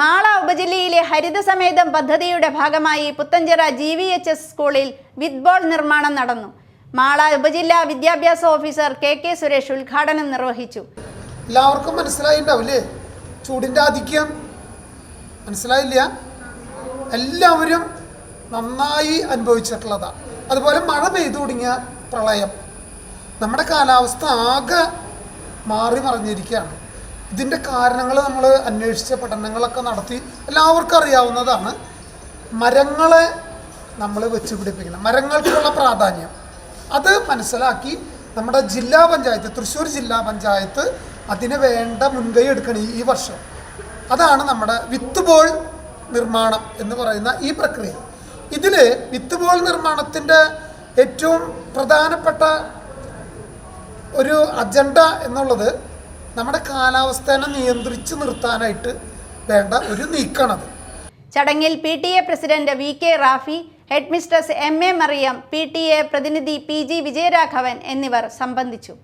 മാള ഉപജില്ലയിലെ ഹരിതസമേതം പദ്ധതിയുടെ ഭാഗമായി Puthenchira G V H S സ്കൂളിൽ വിത്ത് ബോൾ നിർമ്മാണം നടന്നു. മാള ഉപജില്ലാ വിദ്യാഭ്യാസ ഓഫീസർ കെ കെ സുരേഷ് ഉദ്ഘാടനം നിർവഹിച്ചു. എല്ലാവർക്കും മനസ്സിലായിണ്ടാവില്ലേ? ചൂടിന്റെ ആധിക്യം. മനസ്സിലായില്ല? എല്ലാവരും നന്നായി അനുഭവിച്ചിട്ടുള്ളതാണ് അതുപോലെ മഴ പെയ്തു തുടങ്ങിയ പ്രളയം. നമ്മുടെ കാലാവസ്ഥ ആകെ മാറി മറിഞ്ഞിരിക്കുകയാണ്. ഇതിന്റെ കാരണങ്ങൾ നമ്മൾ അന്വേഷിച്ച പഠനങ്ങളൊക്കെ നടത്തി എല്ലാവർക്കും അറിയാവുന്നതാണ്. മരങ്ങളെ നമ്മൾ വെച്ച് പിടിപ്പിക്കണം മരങ്ങൾക്കുള്ള പ്രാധാന്യം. അത് മനസ്സിലാക്കി നമ്മുടെ ജില്ലാ പഞ്ചായത്ത് തൃശ്ശൂർ ജില്ലാ പഞ്ചായത്ത് അതിന് വേണ്ട മുൻകൈ എടുക്കണം ഈ- വർഷം. അതാണ് നമ്മുടെ വിത്ത് ബോൾ നിർമ്മാണം എന്ന് പറയുന്ന ഈ പ്രക്രിയ. ഇതിൽ വിത്ത് ബോൾ നിർമ്മാണത്തിന്റെ ഏറ്റവും പ്രധാനപ്പെട്ട ഒരു അജണ്ട എന്നുള്ളത് നമ്മുടെ കാലാവസ്ഥേനെ നിയന്ത്രിച്ച് നിർത്താനായിട്ട് വേണ്ട ഒരു നീക്കമാണത്. ചടങ്ങിൽ P T A president V K Rafi headmistress M A Mariyam P T A പ്രതിനിധി പി ജി വിജയരാഘവൻ എന്നിവർ സംബന്ധിച്ചു.